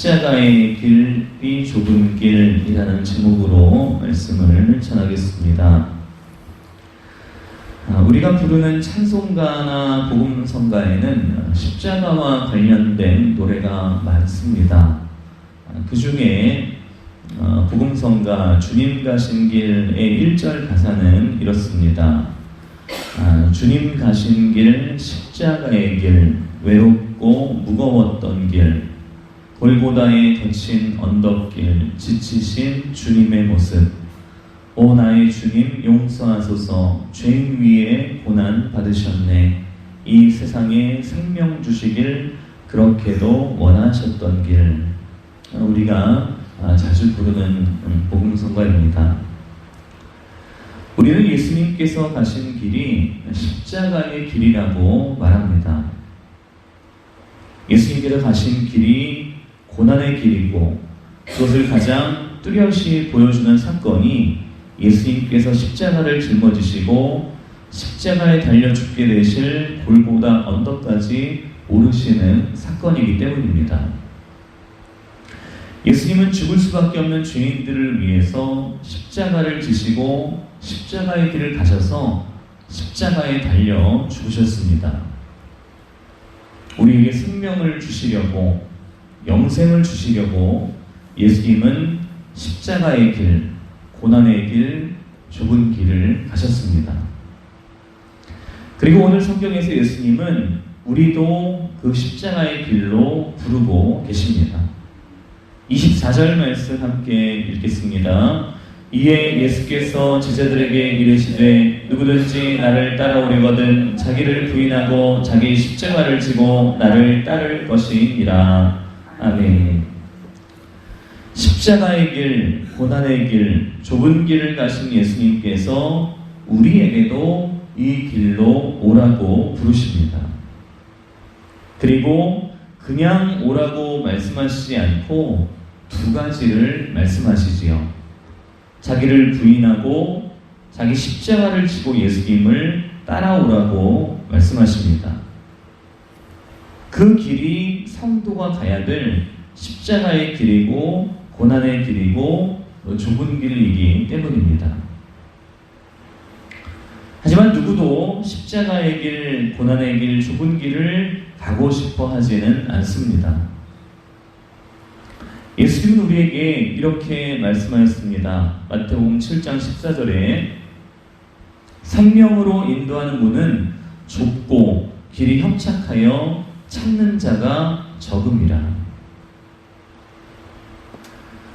십자가의 길 이 좁은 길이라는 제목으로 말씀을 전하겠습니다. 아, 우리가 부르는 찬송가나 복음성가에는 십자가와 관련된 노래가 많습니다. 그 중에 어, 복음성가 주님 가신 길의 1절 가사는 이렇습니다. 아, 주님 가신 길 십자가의 길 외롭고 무거웠던 길 골고다에 덧친 언덕길 지치신 주님의 모습 오 나의 주님 용서하소서 죄인 위에 고난 받으셨네 이 세상에 생명 주시길 그렇게도 원하셨던 길 우리가 아, 자주 부르는 음, 복음성가입니다. 우리는 예수님께서 가신 길이 십자가의 길이라고 말합니다. 예수님께서 가신 길이 고난의 길이고 그것을 가장 뚜렷이 보여주는 사건이 예수님께서 십자가를 짊어지시고 십자가에 달려 죽게 되실 골고다 언덕까지 오르시는 사건이기 때문입니다. 예수님은 죽을 수밖에 없는 죄인들을 위해서 십자가를 지시고 십자가의 길을 가셔서 십자가에 달려 죽으셨습니다. 우리에게 생명을 주시려고 영생을 주시려고 예수님은 십자가의 길, 고난의 길, 좁은 길을 가셨습니다. 그리고 오늘 성경에서 예수님은 우리도 그 십자가의 길로 부르고 계십니다. 24절 말씀 함께 읽겠습니다. 이에 예수께서 제자들에게 이르시되 누구든지 나를 따라오려거든 자기를 부인하고 자기 십자가를 지고 나를 따를 것이니라. 아멘. 십자가의 길, 고난의 길, 좁은 길을 가신 예수님께서 우리에게도 이 길로 오라고 부르십니다. 그리고 그냥 오라고 말씀하시지 않고 두 가지를 말씀하시지요. 자기를 부인하고 자기 십자가를 지고 예수님을 따라오라고 말씀하십니다. 그 길이 성도가 가야 될 십자가의 길이고 고난의 길이고 좁은 길이기 때문입니다. 하지만 누구도 십자가의 길, 고난의 길, 좁은 길을 가고 싶어 하지는 않습니다. 예수님은 우리에게 이렇게 말씀하였습니다. 마태복음 7장 14절에 생명으로 인도하는 문은 좁고 길이 협착하여 찾는 자가 적음이라.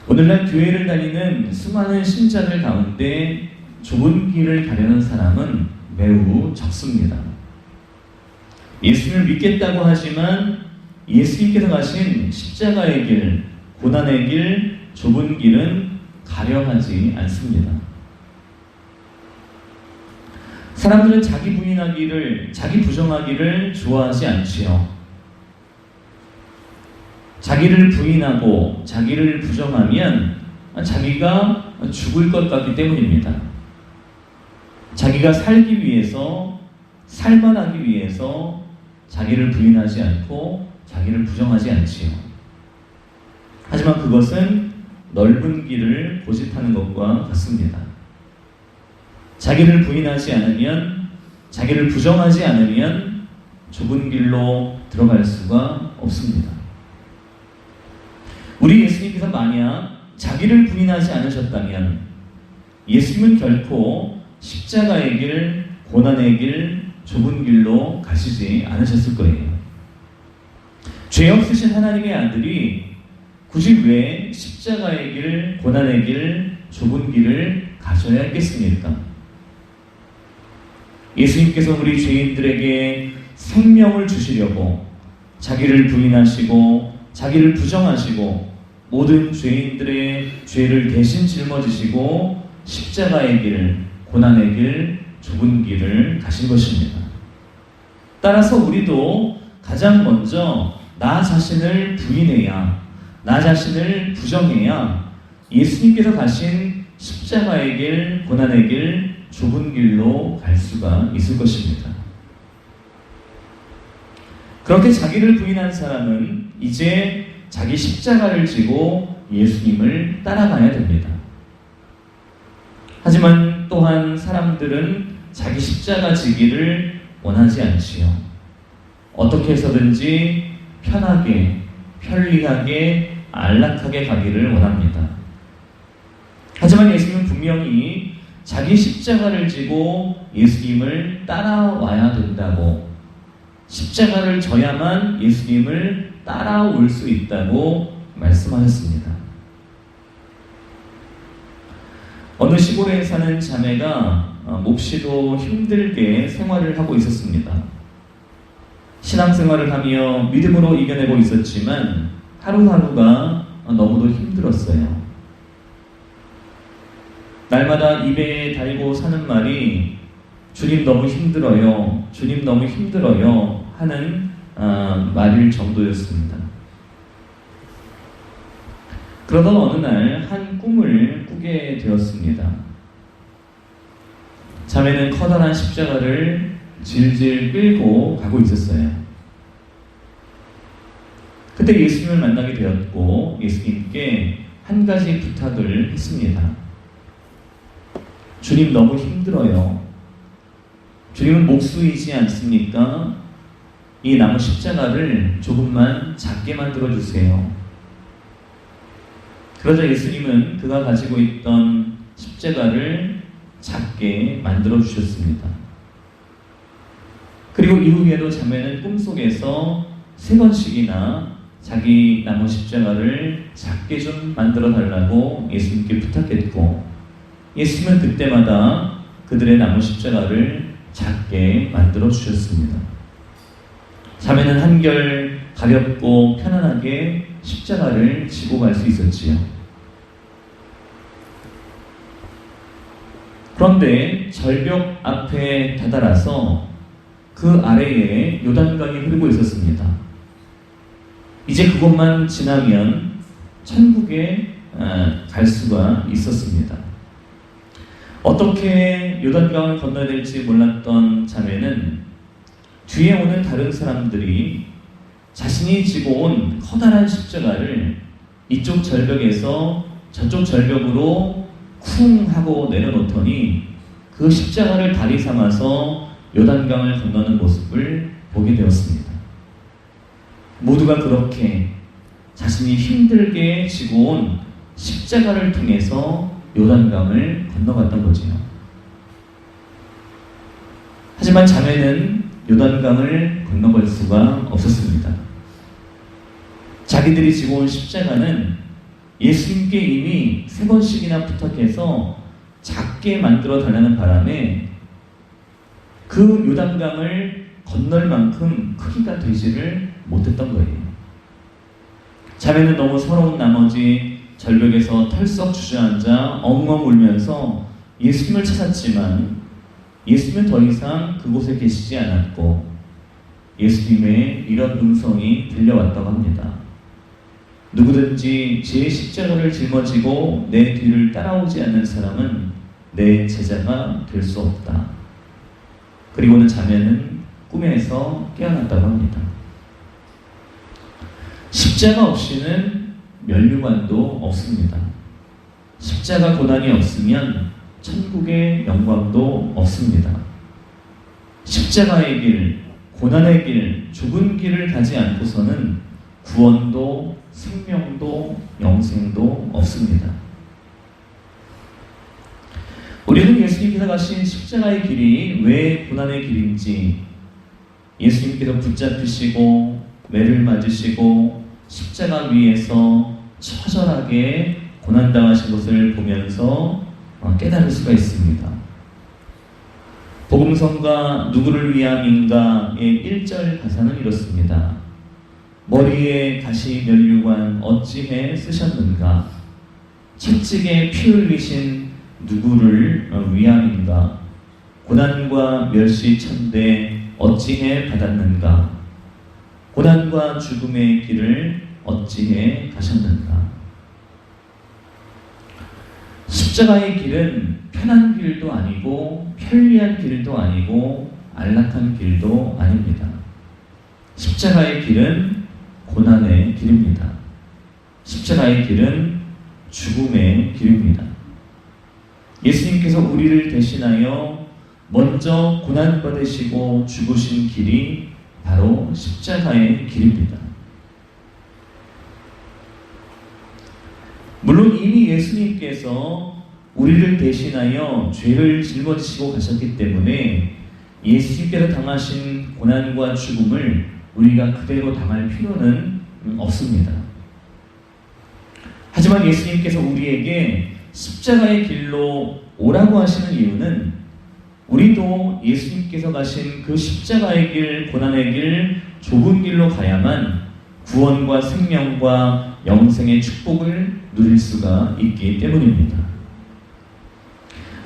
오늘날 교회를 다니는 수많은 신자들 가운데 좁은 길을 가려는 사람은 매우 적습니다. 예수님을 믿겠다고 하지만 예수님께서 가신 십자가의 길, 고난의 길, 좁은 길은 가려 하지 않습니다. 사람들은 자기 부인하기를, 자기 부정하기를 좋아하지 않지요. 자기를 부인하고 자기를 부정하면 자기가 죽을 것 같기 때문입니다. 자기가 살기 위해서, 살만하기 위해서 자기를 부인하지 않고 자기를 부정하지 않지요. 하지만 그것은 넓은 길을 고집하는 것과 같습니다. 자기를 부인하지 않으면, 자기를 부정하지 않으면 좁은 길로 들어갈 수가 없습니다. 우리 예수님께서 만약 자기를 부인하지 않으셨다면 예수님은 결코 십자가의 길, 고난의 길, 좁은 길로 가시지 않으셨을 거예요. 죄 없으신 하나님의 아들이 굳이 왜 십자가의 길, 고난의 길, 좁은 길을 가셔야 했겠습니까? 예수님께서 우리 죄인들에게 생명을 주시려고 자기를 부인하시고 자기를 부정하시고 모든 죄인들의 죄를 대신 짊어지시고 십자가의 길, 고난의 길, 좁은 길을 가신 것입니다. 따라서 우리도 가장 먼저 나 자신을 부인해야, 나 자신을 부정해야 예수님께서 가신 십자가의 길, 고난의 길, 좁은 길로 갈 수가 있을 것입니다. 그렇게 자기를 부인한 사람은 이제 자기 십자가를 지고 예수님을 따라가야 됩니다. 하지만 또한 사람들은 자기 십자가 지기를 원하지 않지요. 어떻게 해서든지 편하게, 편리하게, 안락하게 가기를 원합니다. 하지만 예수님은 분명히 자기 십자가를 지고 예수님을 따라와야 된다고 십자가를 져야만 예수님을 따라올 수 있다고 말씀하셨습니다. 어느 시골에 사는 자매가 어, 몹시도 힘들게 생활을 하고 있었습니다. 신앙생활을 하며 믿음으로 이겨내고 있었지만 하루하루가 너무도 힘들었어요. 날마다 입에 달고 사는 말이 주님 너무 힘들어요. 주님 너무 힘들어요. 하는 어, 말일 정도였습니다. 그러던 어느 날 한 꿈을 꾸게 되었습니다. 자매는 커다란 십자가를 질질 끌고 가고 있었어요. 그때 예수님을 만나게 되었고 예수님께 한 가지 부탁을 했습니다. 주님 너무 힘들어요. 주님은 목수이지 않습니까? 이 나무 십자가를 조금만 작게 만들어 주세요. 그러자 예수님은 그가 가지고 있던 십자가를 작게 만들어 주셨습니다. 그리고 이후에도 자매는 꿈속에서 세 번씩이나 자기 나무 십자가를 작게 좀 만들어 달라고 예수님께 부탁했고 예수님은 그때마다 그들의 나무 십자가를 작게 만들어 주셨습니다. 자매는 한결 가볍고 편안하게 십자가를 지고 갈 수 있었지요. 그런데 절벽 앞에 다다라서 그 아래에 요단강이 흐르고 있었습니다. 이제 그곳만 지나면 천국에 아, 갈 수가 있었습니다. 어떻게 요단강을 건너야 될지 몰랐던 자매는 뒤에 오는 다른 사람들이 자신이 지고 온 커다란 십자가를 이쪽 절벽에서 저쪽 절벽으로 쿵 하고 내려놓더니 그 십자가를 다리 삼아서 요단강을 건너는 모습을 보게 되었습니다. 모두가 그렇게 자신이 힘들게 지고 온 십자가를 통해서 요단강을 건너갔던 거지요. 하지만 자매는 요단강을 건너갈 수가 없었습니다. 자기들이 지고 온 십자가는 예수님께 이미 세 번씩이나 부탁해서 작게 만들어 달라는 바람에 그 요단강을 건널 만큼 크기가 되지를 못했던 거예요. 자매는 너무 서러운 나머지 절벽에서 털썩 주저앉아 엉엉 울면서 예수님을 찾았지만 예수님은 더 이상 그곳에 계시지 않았고 예수님의 이런 음성이 들려왔다고 합니다. 누구든지 제 십자가를 짊어지고 내 뒤를 따라오지 않는 사람은 내 제자가 될 수 없다. 그리고는 자매는 꿈에서 깨어났다고 합니다. 십자가 없이는 면류관도 없습니다. 십자가 고난이 없으면 천국의 영광도 없습니다. 십자가의 길, 고난의 길, 죽은 길을 가지 않고서는 구원도 생명도 영생도 없습니다. 우리는 예수님께서 가신 십자가의 길이 왜 고난의 길인지 예수님께서 붙잡히시고 매를 맞으시고 십자가 위에서 처절하게 고난당하신 것을 보면서 어, 깨달을 수가 있습니다. 복음성가 누구를 위함인가의 1절 가사는 이렇습니다. 머리에 가시 면류관 어찌해 쓰셨는가? 채찍에 피 흘리신 누구를 어, 위함인가? 고난과 멸시 천대 어찌해 받았는가? 고난과 죽음의 길을 어찌해 가셨는가? 십자가의 길은 편한 길도 아니고 편리한 길도 아니고 안락한 길도 아닙니다. 십자가의 길은 고난의 길입니다. 십자가의 길은 죽음의 길입니다. 예수님께서 우리를 대신하여 먼저 고난받으시고 죽으신 길이 바로 십자가의 길입니다. 물론 이미 예수님께서 우리를 대신하여 죄를 짊어지시고 가셨기 때문에 예수님께서 당하신 고난과 죽음을 우리가 그대로 당할 필요는 없습니다. 하지만 예수님께서 우리에게 십자가의 길로 오라고 하시는 이유는 우리도 예수님께서 가신 그 십자가의 길, 고난의 길, 좁은 길로 가야만 구원과 생명과 영생의 축복을 누릴 수가 있기 때문입니다.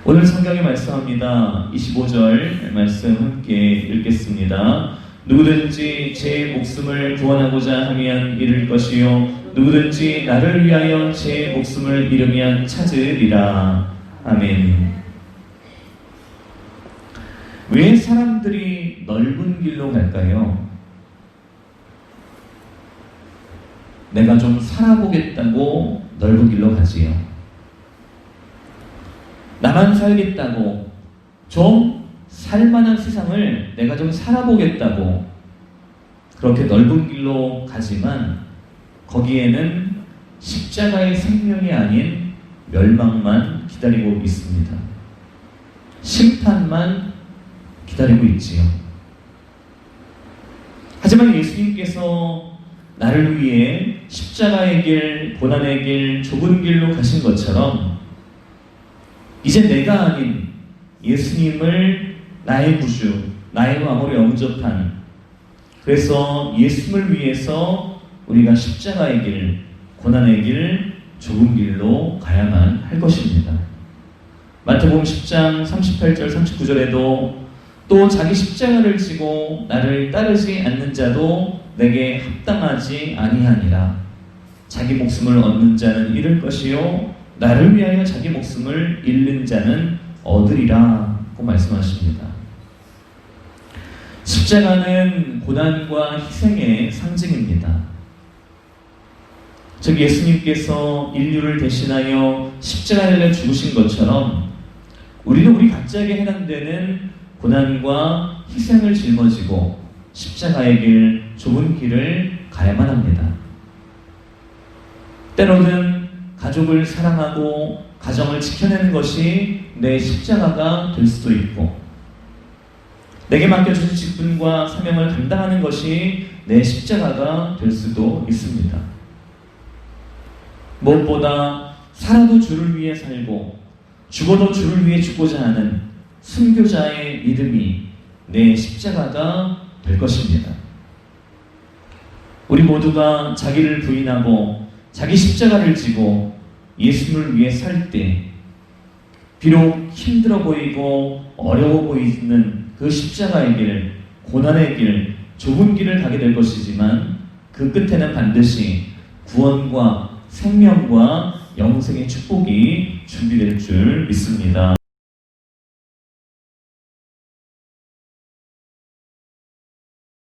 오늘 성경에 말씀합니다. 25절 말씀 함께 읽겠습니다. 누구든지 제 목숨을 구원하고자 하면 잃을 것이요 누구든지 나를 위하여 제 목숨을 잃으면 찾으리라. 아멘. 왜 사람들이 넓은 길로 갈까요? 내가 좀 살아보겠다고 넓은 길로 가지요. 나만 살겠다고 좀 살만한 세상을 내가 좀 살아보겠다고 그렇게 넓은 길로 가지만 거기에는 십자가의 생명이 아닌 멸망만 기다리고 있습니다. 심판만 기다리고 있지요. 하지만 예수님께서 나를 위해 십자가의 길, 고난의 길, 좁은 길로 가신 것처럼 이제 내가 아닌 예수님을 나의 구주, 나의 마음으로 영접한 그래서 예수님을 위해서 우리가 십자가의 길, 고난의 길, 좁은 길로 가야만 할 것입니다. 마태복음 10장 38절 39절에도 또 자기 십자가를 지고 나를 따르지 않는 자도 내게 합당하지 아니하니라. 자기 목숨을 얻는 자는 잃을 것이요 나를 위하여 자기 목숨을 잃는 자는 얻으리라고 말씀하십니다. 십자가는 고난과 희생의 상징입니다. 즉 예수님께서 인류를 대신하여 십자가를 죽으신 것처럼 우리는 우리 각자에게 해당되는 고난과 희생을 짊어지고 십자가의 길, 좁은 길을 가야만 합니다. 때로는 가족을 사랑하고 가정을 지켜내는 것이 내 십자가가 될 수도 있고, 내게 맡겨주신 직분과 사명을 감당하는 것이 내 십자가가 될 수도 있습니다. 무엇보다 살아도 주를 위해 살고 죽어도 주를 위해 죽고자 하는 순교자의 믿음이 내 십자가가 될 것입니다. 우리 모두가 자기를 부인하고 자기 십자가를 지고 예수님을 위해 살 때 비록 힘들어 보이고 어려워 보이는 그 십자가의 길, 고난의 길, 좁은 길을 가게 될 것이지만 그 끝에는 반드시 구원과 생명과 영생의 축복이 준비될 줄 믿습니다.